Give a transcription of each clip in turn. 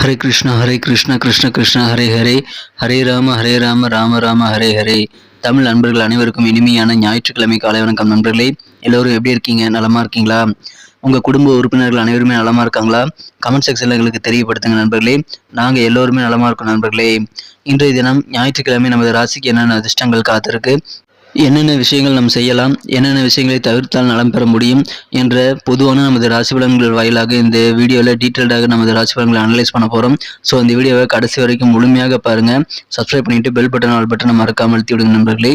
ஹரே கிருஷ்ணா ஹரே கிருஷ்ணா கிருஷ்ண கிருஷ்ணா ஹரே ஹரே ஹரே ராம ஹரே ராம ராம ராம ஹரே ஹரே தமிழ் நண்பர்கள் அனைவருக்கும் இனிமையான ஞாயிற்றுக்கிழமை காலை வணக்கம் நண்பர்களே. எல்லோரும் எப்படி இருக்கீங்க? நலமா இருக்கீங்களா? உங்க குடும்ப உறுப்பினர்கள் அனைவருமே நலமா இருக்காங்களா? கமெண்ட் செக்ஷன்ல எங்களுக்கு தெரியப்படுத்துங்க நண்பர்களே. நாங்க எல்லோருமே நலமா இருக்கோம் நண்பர்களே. இன்றைய தினம் ஞாயிற்றுக்கிழமை நமது ராசிக்கு என்னென்ன அதிர்ஷ்டங்கள் காத்திருக்கு? என்னென்ன விஷயங்கள் நாம் செய்யலாம் என்னென்ன விஷயங்களை தவிர்த்தால் நலம் பெற முடியும் என்ற பொதுவான நமது ராசி பலன்கள் வாயிலாக இந்த வீடியோவில் டீட்டெயில்டாக நமது ராசி பலன்களை அனலைஸ் பண்ண போகிறோம் ஸோ அந்த வீடியோவை கடைசி வரைக்கும் முழுமையாக பாருங்கள் சப்ஸ்கிரைப் பண்ணிவிட்டு பெல் பட்டன் ஆல் பட்டனை மறக்காமல் அழுத்தி விடுங்க நண்பர்களே.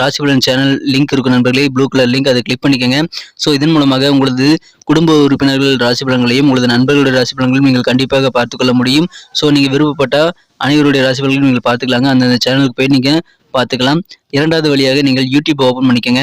ராசி பலன் சேனல் லிங்க் இருக்கும் நண்பர்களே. ப்ளூ கலர் லிங்க் அதை கிளிக் பண்ணிக்கோங்க. ஸோ இதன் மூலமாக உங்களது குடும்ப உறுப்பினர்கள் ராசி பலன்களையும் உங்களது நண்பர்களுடைய ராசி பலன்களையும் நீங்கள் கண்டிப்பாக பார்த்துக்கொள்ள முடியும். ஸோ நீங்கள் விருப்பப்பட்டால் அனைவருடைய ராசி பலன்களையும் நீங்கள் பார்த்துக்கலாங்க. அந்தந்த சேனலுக்கு போய் நீங்கள் பார்த்துக்கலாம். இரண்டாவது வழியாக நீங்கள் யூடியூப் ஓப்பன் பண்ணிக்கோங்க.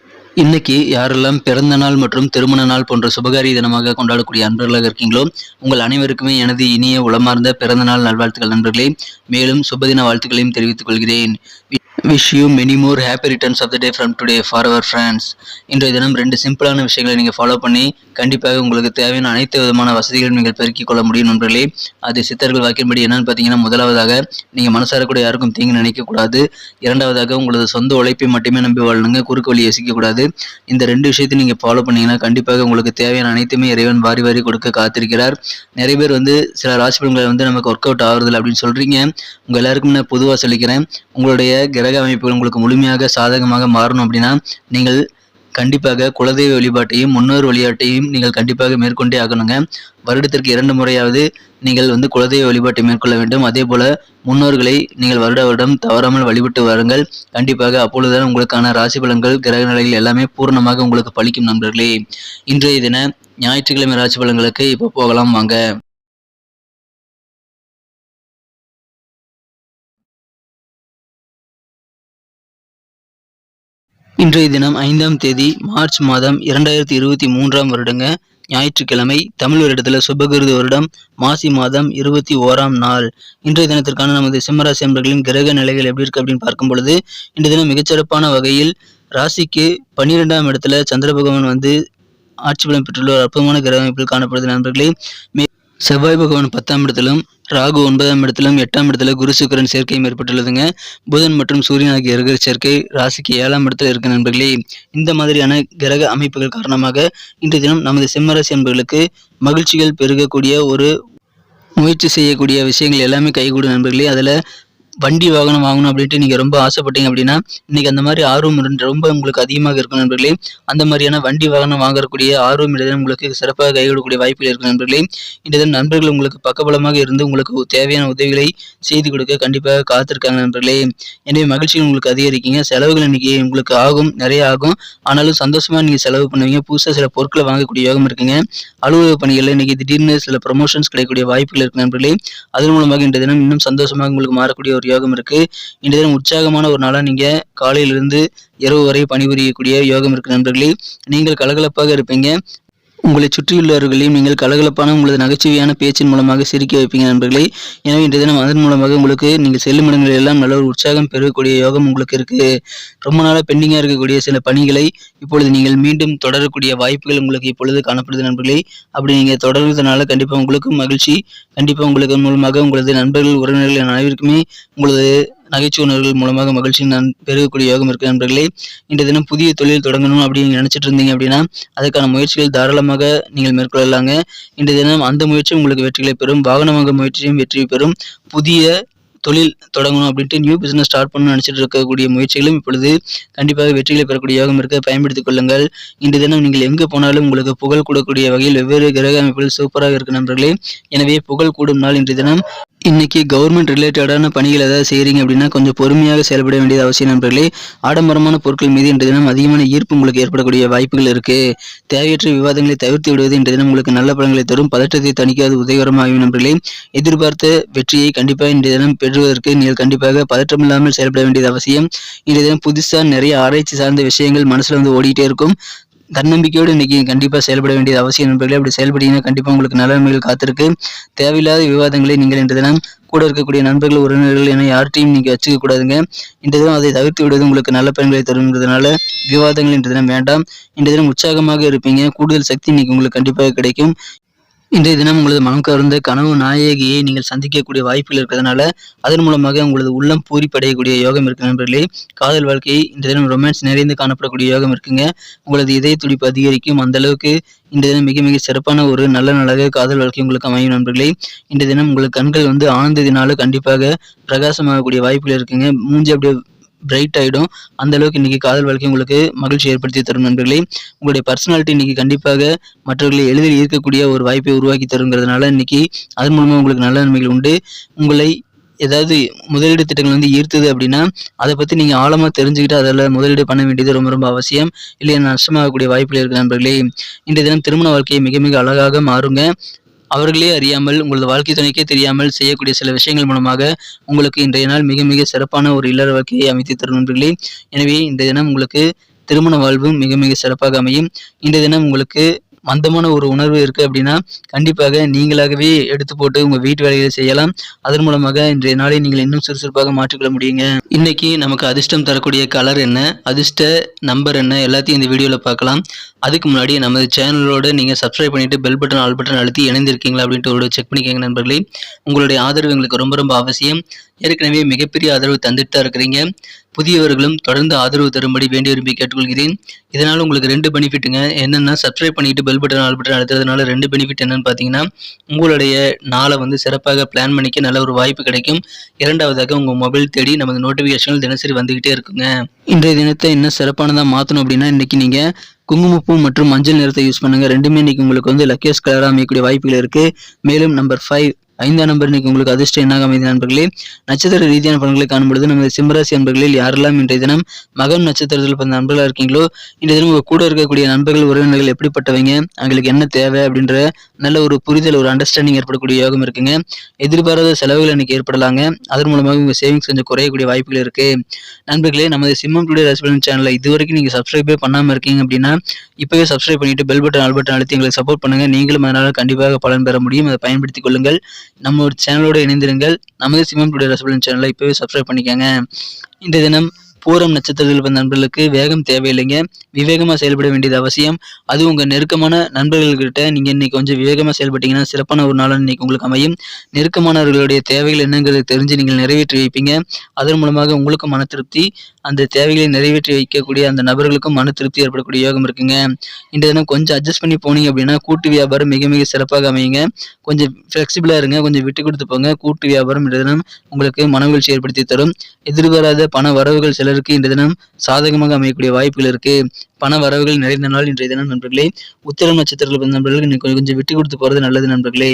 இன்னைக்கு யாரெல்லாம் பிறந்த நாள் மற்றும் திருமண நாள் போன்ற சுபகாரிய தினமாக கொண்டாடக்கூடிய அன்பர்களாக இருக்கீங்களோ உங்கள் அனைவருக்குமே எனது இனிய உளமார்ந்த பிறந்த நாள் நல்வாழ்த்துக்கள் நண்பர்களே. மேலும் சுபதின வாழ்த்துக்களையும் தெரிவித்துக் கொள்கிறேன். Wish you many more happy returns of the day from today for our friends இன்றைய தினம் ரெண்டு சிம்பிளான விஷயங்களை நீங்கள் ஃபாலோ பண்ணி கண்டிப்பாக உங்களுக்கு தேவையான அனைத்து விதமான வசதிகளும் நீங்கள் பெருக்கிக் கொள்ள முடியும் நண்பர்களே. அது சித்தர்கள் வாக்கின்படி என்னன்னு பார்த்தீங்கன்னா முதலாவதாக நீங்கள் மனசார கூட யாருக்கும் தீங்கு நினைக்கக்கூடாது இரண்டாவதாக உங்களது சொந்த உழைப்பை மட்டுமே நம்பி வாழணுங்க குறுக்கு வழி யோசிக்கக்கூடாது இந்த ரெண்டு விஷயத்தையும் நீங்கள் ஃபாலோ பண்ணீங்கன்னா கண்டிப்பாக உங்களுக்கு தேவையான அனைத்துமே இறைவன் வாரி வாரி கொடுக்க காத்திருக்கிறார். நிறைய பேர் வந்து சில ராசி பலன்களை வந்து நமக்கு ஒர்க் அவுட் ஆகுறதில்ல அப்படின்னு சொல்கிறீங்க உங்கள் எல்லாருக்கும் நான் பொதுவாக சொல்லிக்கிறேன். உங்களுடைய கிரக அமைப்புகள் உங்களுக்கு முழுமையாக சாதகமாக மாறணும் அப்படின்னா நீங்கள் கண்டிப்பாக குலதெய்வ வழிபாட்டையும் முன்னோர் வழிபாட்டையும் நீங்கள் கண்டிப்பாக மேற்கொண்டே ஆகணுங்க. வருடத்திற்கு இரண்டு முறையாவது நீங்கள் வந்து குலதெய்வ வழிபாட்டை மேற்கொள்ள வேண்டும். அதே போல முன்னோர்களை நீங்கள் வருட வருடம் தவறாமல் வழிபட்டு வாருங்கள். கண்டிப்பாக அப்பொழுதுதான் உங்களுக்கான ராசி பலன்கள் கிரக நிலைகள் எல்லாமே பூர்ணமாக உங்களுக்கு பலிக்கும் நண்பர்களே. இன்றைய தின ஞாயிற்றுக்கிழமை ராசி பலன்களுக்கு இப்போ போகலாம் வாங்க. இன்றைய தினம் ஐந்தாம் தேதி மார்ச் மாதம் இரண்டாயிரத்தி இருபத்தி மூன்றாம் வருடங்க. ஞாயிற்றுக்கிழமை தமிழ் வருடத்தில் சுபகிருது வருடம் மாசி மாதம் இருபத்தி ஓராம் நாள். இன்றைய தினத்திற்கான நமது சிம்மராசி அன்பர்களின் கிரக நிலைகள் எப்படி இருக்கு அப்படின்னு பார்க்கும் பொழுது இன்றைய தினம் மிகச்சிறப்பான வகையில் ராசிக்கு பன்னிரெண்டாம் இடத்துல சந்திர பகவான் வந்து ஆட்சி பலம் பெற்றுள்ள ஒரு அற்புதமான கிரக அமைப்பில் காணப்படுது நண்பர்களே. செவ்வாய் பகவான் பத்தாம் இடத்திலும் ராகு ஒன்பதாம் இடத்திலும் எட்டாம் இடத்துல குரு சுக்கரன் சேர்க்கையும் ஏற்பட்டுள்ளதுங்க. புதன் மற்றும் சூரியன் ஆகிய கிரக சேர்க்கை ராசிக்கு ஏழாம் இடத்துல இருக்க நண்பர்களே. இந்த மாதிரியான கிரக அமைப்புகள் காரணமாக இன்றைய தினம் நமது சிம்மராசி அன்பர்களுக்கு மகிழ்ச்சிகள் பெருகக்கூடிய ஒரு முயற்சி செய்யக்கூடிய விஷயங்கள் எல்லாமே கைகூடும் நண்பர்களே. அதில் வண்டி வாகனம் வாங்கணும் அப்படின்ட்டு நீங்கள் ரொம்ப ஆசைப்பட்டீங்க அப்படின்னா இன்னைக்கு அந்த மாதிரி ஆர்வம் ரொம்ப உங்களுக்கு அதிகமாக இருக்கும் நண்பர்களே. அந்த மாதிரியான வண்டி வாகனம் வாங்கக்கூடிய ஆர்வம் இடத்தில் உங்களுக்கு சிறப்பாக கைவிடக்கூடிய வாய்ப்புகள் இருக்கும் நண்பர்களே. இன்றைய நண்பர்கள் உங்களுக்கு பக்கபலமாக இருந்து உங்களுக்கு தேவையான உதவிகளை செய்து கொடுக்க கண்டிப்பாக காத்திருக்காங்க நண்பர்களே. எனவே மகிழ்ச்சிகள் உங்களுக்கு அதிகரிக்கீங்க. செலவுகள் இன்னைக்கு உங்களுக்கு ஆகும் நிறைய ஆகும். ஆனாலும் சந்தோஷமா நீங்க செலவு பண்ணுவீங்க. புதுசாக சில பொருட்களை வாங்கக்கூடிய யோகம் இருக்குங்க. அலுவலக பணிகளில் இன்னைக்கு திடீர்னு சில ப்ரொமோஷன்ஸ் கிடைக்கக்கூடிய வாய்ப்புகள் இருக்கு நண்பர்களே. அதன் மூலமாக இன்றைய தினம் இன்னும் சந்தோஷமாக உங்களுக்கு மாறக்கூடிய ஒரு யோகம் இருக்கு. இன்றைய தினம் உற்சாகமான ஒரு நாளா நீங்க காலையிலிருந்து இரவு வரை பணிபுரியக்கூடிய யோகம் இருக்கு நண்பர்களே. நீங்கள் கலகலப்பாக இருப்பீங்க. உங்களை சுற்றியுள்ளவர்களையும் நீங்கள் கலகலப்பான உங்களது நகைச்சுவையான பேச்சின் மூலமாக சிரிக்க வைப்பீங்க நண்பர்களே. எனவே இன்றைய தினம் அதன் மூலமாக உங்களுக்கு நீங்கள் செல்லும் இடங்களில் எல்லாம் நல்ல ஒரு உற்சாகம் பெறக்கூடிய யோகம் உங்களுக்கு இருக்கு. ரொம்ப நாளாக பெண்டிங்காக இருக்கக்கூடிய சில பணிகளை இப்பொழுது நீங்கள் மீண்டும் தொடரக்கூடிய வாய்ப்புகள் உங்களுக்கு இப்பொழுது காணப்படுது நண்பர்களே. அப்படி நீங்கள் தொடர்றதுனால கண்டிப்பாக உங்களுக்கும் மகிழ்ச்சி. கண்டிப்பாக உங்களுக்கு மூலமாக உங்களது நண்பர்கள் உறவினர்கள் அனைவருக்குமே உங்களது நகைச்சுவனர்கள் மூலமாக மகிழ்ச்சி நான் பெருகக்கூடிய யோகம் இருக்கு நண்பர்களே. இன்றைய தினம் புதிய தொழில் தொடங்கணும் அப்படின்னு நினைச்சிட்டு இருந்தீங்க அப்படின்னா அதுக்கான முயற்சிகள் தாராளமாக நீங்கள் மேற்கொள்ளலாங்க. இன்றைய தினம் அந்த முயற்சி உங்களுக்கு வெற்றிகளை பெறும். வாகனமாக முயற்சியும் வெற்றி பெறும். புதிய தொழில் தொடங்கணும் அப்படின்ட்டு நியூ பிசினஸ் ஸ்டார்ட் பண்ணணும்னு நினச்சிட்டு இருக்கக்கூடிய முயற்சிகளும் இப்பொழுது கண்டிப்பாக வெற்றிகளை பெறக்கூடிய யோகம் இருக்க பயன்படுத்திக் கொள்ளுங்கள். இன்று தினம் நீங்கள் எங்கே போனாலும் உங்களுக்கு புகழ் கூடக்கூடிய வகையில் வெவ்வேறு கிரக அமைப்புகள் சூப்பராக இருக்கு நண்பர்களே. எனவே புகழ் கூடும் நாள் இன்று தினம். இன்னைக்கு கவர்மெண்ட் ரிலேட்டடான பணிகள் ஏதாவது செய்கிறீங்க அப்படின்னா கொஞ்சம் பொறுமையாக செயல்பட வேண்டியது அவசியம் நண்பர்களே. ஆடம்பரமான பொருட்கள் மீது இன்று தினம் அதிகமான ஈர்ப்பு உங்களுக்கு ஏற்படக்கூடிய வாய்ப்புகள் இருக்கு. தேவையற்ற விவாதங்களை தவிர்த்து விடுவது இன்று தினம் உங்களுக்கு நல்ல பலன்களை தரும். பதற்றத்தை தணிக்காது உதவிகரமாகும் நண்பர்களே. எதிர்பார்த்த வெற்றியை கண்டிப்பாக இன்றைய தினம் பெறுவதற்கு நீங்கள் கண்டிப்பாக பதற்றமில்லாமல் செயல்பட வேண்டியது அவசியம். இன்றைய தினம் புதுசாக நிறைய ஆராய்ச்சி சார்ந்த விஷயங்கள் மனசுல வந்து ஓடிக்கிட்டே இருக்கும். தன்னம்பிக்கையோடு இன்னைக்கு கண்டிப்பாக செயல்பட வேண்டியது அவசியம் நண்பர்களே. அப்படி செயல்பட்டீங்கன்னா கண்டிப்பாக உங்களுக்கு நல்ல நன்மைகள் காத்திருக்கு. தேவையில்லாத விவாதங்களை நீங்கள் இன்று தினம் கூட இருக்கக்கூடிய நண்பர்கள் உறவினர்கள் என யார்ட்டையும் நீங்கள் வச்சுக்க கூடாதுங்க இந்த தினம் அதை தவிர்த்து விடுவது உங்களுக்கு நல்ல பயன்களை தருங்கிறதுனால விவாதங்கள் இன்று தினம் வேண்டாம். இந்த தினம் உற்சாகமாக இருப்பீங்க. கூடுதல் சக்தி இன்னைக்கு உங்களுக்கு கண்டிப்பாக கிடைக்கும். இன்றைய தினம் உங்களது மனம் கவர்ந்த கனவு நாயகியை நீங்கள் சந்திக்கக்கூடிய வாய்ப்புகள் இருக்கிறதுனால அதன் மூலமாக உங்களது உள்ளம் பூரிப்படையக்கூடிய யோகம் இருக்கு நண்பர்களே. காதல் வாழ்க்கை இந்த தினம் ரொமான்ஸ் நிறைந்து காணப்படக்கூடிய யோகம் இருக்குங்க. உங்களது இதய துடிப்பு அதிகரிக்கும். அந்த அளவுக்கு இந்த தினம் மிக மிக சிறப்பான ஒரு நல்ல நாளாக காதல் வாழ்க்கை உங்களுக்கு அமையும் நண்பர்களே. இந்த தினம் உங்களுக்கு கண்கள் வந்து ஆனந்ததினால கண்டிப்பாக பிரகாசமாகக்கூடிய வாய்ப்புகள் இருக்குங்க. மூஞ்சி அப்படியே பிரைட் ஆகிடும் அந்த அளவுக்கு இன்றைக்கி காதல் வாழ்க்கை உங்களுக்கு மகிழ்ச்சி ஏற்படுத்தி தரும் நண்பர்களே. உங்களுடைய பர்சனாலிட்டி இன்னைக்கு கண்டிப்பாக மற்றவர்களை எளிதில் ஈர்க்கக்கூடிய ஒரு வாய்ப்பை உருவாக்கி தருங்கிறதுனால இன்றைக்கி அதன் மூலமாக உங்களுக்கு நல்ல நன்மைகள் உண்டு. உங்களை ஏதாவது முதலீடு திட்டங்கள் வந்து ஈர்த்தது அப்படின்னா அதை பற்றி நீங்கள் ஆழமாக தெரிஞ்சுக்கிட்டு அதில் முதலீடு பண்ண வேண்டியது ரொம்ப ரொம்ப அவசியம். இல்லை நஷ்டமாகக்கூடிய வாய்ப்புகள் இருக்குது நண்பர்களே. இன்றைய தினம் திருமண வாழ்க்கையை மிக மிக அழகாக மாறுங்க. அவர்களே அறியாமல் உங்களது வாழ்க்கை துணைக்கே தெரியாமல் செய்யக்கூடிய சில விஷயங்கள் மூலமாக உங்களுக்கு இன்றைய நாள் மிக மிக சிறப்பான ஒரு இல்லற வாழ்க்கையை அமைத்து தரும் நண்பர்களே. எனவே இன்றைய தினம் உங்களுக்கு திருமண வாழ்வும் மிக மிக சிறப்பாக அமையும். இன்றைய தினம் உங்களுக்கு மந்தமான ஒரு உணர்வு இருக்குது அப்படின்னா கண்டிப்பாக நீங்களாகவே எடுத்து போட்டு உங்கள் வீட்டு வேலைகளை செய்யலாம். அதன் மூலமாக இன்றைய நாளை நீங்கள் இன்னும் சுறுசுறுப்பாக மாற்றிக்கொள்ள முடியுங்க. இன்னைக்கு நமக்கு அதிர்ஷ்டம் தரக்கூடிய கலர் என்ன? அதிர்ஷ்ட நம்பர் என்ன? எல்லாத்தையும் இந்த வீடியோவில் பார்க்கலாம். அதுக்கு முன்னாடி நமது சேனலோட நீங்கள் சப்ஸ்கிரைப் பண்ணிவிட்டு பெல் பட்டன் ஆல் பட்டன் அழுத்தி இணைந்திருக்கீங்களா அப்படின்ட்டு ஒரு செக் பண்ணிக்கோங்க நண்பர்களே. உங்களுடைய ஆதரவு எங்களுக்கு ரொம்ப ரொம்ப அவசியம். ஏற்கனவே மிகப்பெரிய ஆதரவு தந்துட்டு தான் இருக்கிறீங்க. புதியவர்களும் தொடர்ந்து ஆதரவு தரும்படி வேண்டி விரும்பி கேட்டுக்கொள்கிறேன். இதனால் உங்களுக்கு ரெண்டு பெனிஃபிட்டுங்க. என்னென்னா சப்ஸ்கிரைப் பண்ணிட்டு பெல் பட்டன் ஆல் பட்டன் அழுத்துறதுனால ரெண்டு பெனிஃபிட் என்னன்னு பார்த்தீங்கன்னா உங்களுடைய நாளை வந்து சிறப்பாக பிளான் பண்ணிக்க நல்ல ஒரு வாய்ப்பு கிடைக்கும். இரண்டாவதாக உங்கள் மொபைல் தேடி நமது நோட்டிஃபிகேஷன்கள் தினசரி வந்துகிட்டே இருக்குங்க. இன்றைய தினத்தை இன்னும் சிறப்பானதாக மாற்றணும் அப்படின்னா இன்றைக்கி நீங்கள் குங்குமப்பூ மற்றும் மஞ்சள் நிறத்தை யூஸ் பண்ணுங்கள் ரெண்டுமே இன்னைக்கு உங்களுக்கு வந்து லக்கியஸ் கலராக அமையக்கூடிய வாய்ப்புகள் இருக்குது மேலும் நம்பர் ஃபைவ் ஐந்தாம் நம்பர் இன்னைக்கு உங்களுக்கு அதிர்ஷ்டம் என்னாக அமைதி நண்பர்களே? நட்சத்திர ரீதியான பலன்களை காணும்பொழுது நமது சிம்மராசி நண்பர்களில் யாரெல்லாம் இன்றைய தினம் மகன் நட்சத்திரத்தில் பிறந்த நண்பர்களாக இருக்கீங்களோ இன்றைய தினம் உங்கள் கூட இருக்கக்கூடிய நண்பர்கள் உறவினர்கள் எப்படிப்பட்டவங்க அவங்களுக்கு என்ன தேவை அப்படின்ற நல்ல ஒரு புரிதல் ஒரு அண்டர்ஸ்டாண்டிங் ஏற்படக்கூடிய யோகம் இருக்குங்க. எதிர்பாராத செலவுகள் இன்னைக்கு ஏற்படலாங்க. அதன் மூலமாக உங்கள் சேவிங்ஸ் கொஞ்சம் குறையக்கூடிய வாய்ப்புகள் இருக்கு. நண்பர்களே நமது சிம்மம் டுடே ரசிபலன் சேனலை இது வரைக்கும் நீங்க சப்ஸ்கிரைபே பண்ணாம இருக்கீங்க அப்படின்னா இப்பவே சப்ஸ்கிரைப் பண்ணிட்டு பெல் பட்டன் ஆல் பட்டன் அழுத்தி எங்களுக்கு சப்போர்ட் பண்ணுங்க. நீங்களும் அதனால கண்டிப்பாக பலன் பெற முடியும். அதை பயன்படுத்திக் கொள்ளுங்கள். நம்ம ஒரு சேனலோடு இணைந்திருங்கள். நமது சிம்மம் டுடே ரசபலன் சேனலை இப்போவே சப்ஸ்கிரைப் பண்ணிக்கோங்க. இந்த தினம் பூரம் நட்சத்திரத்தில் வந்த நண்பர்களுக்கு வேகம் தேவையில்லைங்க. விவேகமாக செயல்பட வேண்டியது அவசியம். அது உங்கள் நெருக்கமான நண்பர்கள்கிட்ட நீங்கள் இன்னைக்கு கொஞ்சம் விவேகமாக செயல்பட்டீங்கன்னா சிறப்பான ஒரு நாளாக இன்னைக்கு உங்களுக்கு அமையும். நெருக்கமானவர்களுடைய தேவைகள் என்னங்கிறது தெரிஞ்சு நீங்கள் நிறைவேற்றி வைப்பீங்க. அதன் மூலமாக உங்களுக்கும் மன திருப்தி அந்த தேவைகளை நிறைவேற்றி வைக்கக்கூடிய அந்த நபர்களுக்கும் மன திருப்தி ஏற்படக்கூடிய யோகம் இருக்குங்க. இந்த தினம் கொஞ்சம் அட்ஜஸ்ட் பண்ணி போனீங்க அப்படின்னா கூட்டு வியாபாரம் மிக மிக சிறப்பாக அமையுங்க. கொஞ்சம் ஃப்ளெக்சிபிளாக இருங்க கொஞ்சம் விட்டு கொடுத்து போங்க. கூட்டு வியாபாரம் இந்த தினம் உங்களுக்கு மனவீழ்ச்சி ஏற்படுத்தி தரும். எதிர்பாராத பண வரவுகள் சிலருக்கு இந்த தினம் சாதகமாக அமையக்கூடிய வாய்ப்புகள் இருக்கு. பண வரவுகள் நிறைந்த நாள் இன்றைய தினம் நண்பர்களே. உத்திர நட்சத்திரத்தில் நண்பர்களுக்கு கொஞ்சம் கொஞ்சம் விட்டு கொடுத்து போகிறது நல்லது நண்பர்களே.